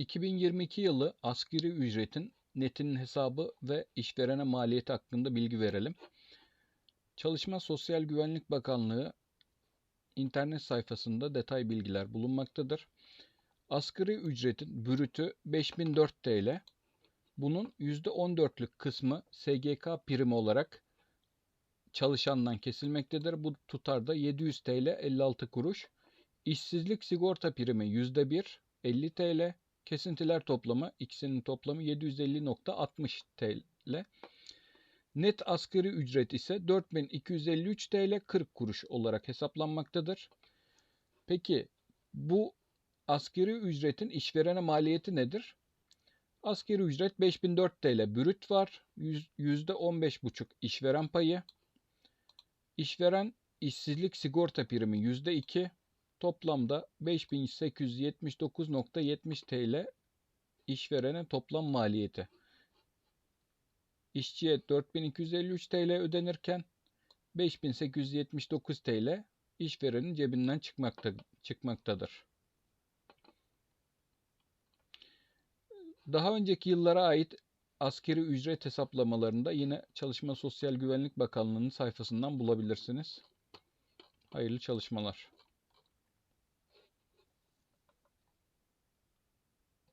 2022 yılı asgari ücretin netinin hesabı ve işverene maliyeti hakkında bilgi verelim. Çalışma Sosyal Güvenlik Bakanlığı internet sayfasında detay bilgiler bulunmaktadır. Asgari ücretin brütü 5004 TL. Bunun %14'lük kısmı SGK primi olarak çalışandan kesilmektedir. Bu tutar da 700 TL 56 kuruş. İşsizlik sigorta primi %1 50 TL. Kesintiler toplamı ikisinin toplamı 750.60 TL. Net asgari ücret ise 4253 TL 40 kuruş olarak hesaplanmaktadır. Peki bu asgari ücretin işverene maliyeti nedir? Asgari ücret 5004 TL brüt var. %15,5 işveren payı. İşveren işsizlik sigorta primi %2. Toplamda 5879.70 TL işverene toplam maliyeti. İşçiye 4253 TL ödenirken 5879 TL işverenin cebinden çıkmakta, çıkmaktadır. Daha önceki yıllara ait askeri ücret hesaplamalarında yine Çalışma Sosyal Güvenlik Bakanlığı'nın sayfasından bulabilirsiniz. Hayırlı çalışmalar.